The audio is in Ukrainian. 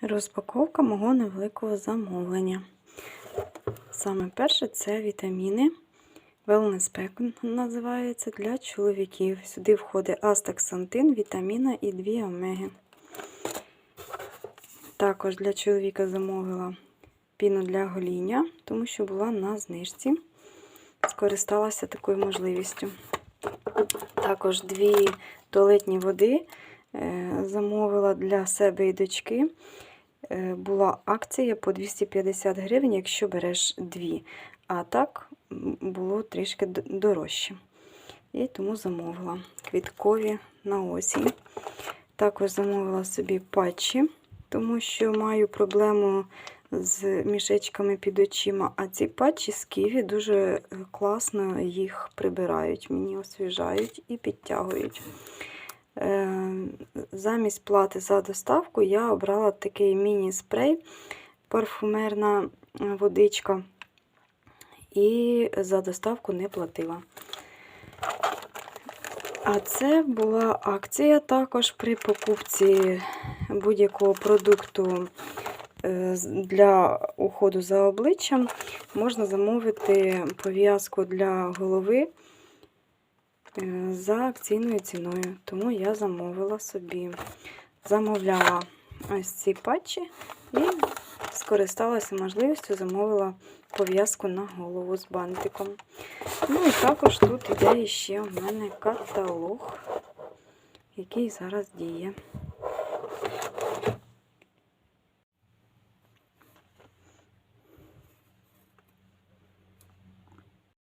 Розпаковка мого невеликого замовлення. Саме перше це вітаміни. Wellness Pack називається для чоловіків. Сюди входить астаксантин, вітаміна і дві омеги. Також для чоловіка замовила піну для гоління, тому що була на знижці. Скористалася такою можливістю. Також дві туалетні води е, замовила для себе і дочки. Е, Була акція по 250 гривень, якщо береш дві. А так було трішки дорожче. І тому замовила квіткові на осінь. Також замовила собі патчі, тому що маю проблему з мішечками під очима. А ці патчі з ківі дуже е, класно їх прибирають, мені освіжають і підтягують. Е, Замість плати за доставку я обрала такий міні-спрей, парфумерна е, водичка, і за доставку не платила. А це була акція також при покупці будь-якого продукту е, для уходу за обличчям. Можна замовити пов'язку для голови за акційною ціною. Тому я замовила собі. Замовляла ось ці патчі і скористалася можливістю, замовила пов'язку на голову з бантиком. Ну і також тут іде ще у мене каталог, який зараз діє.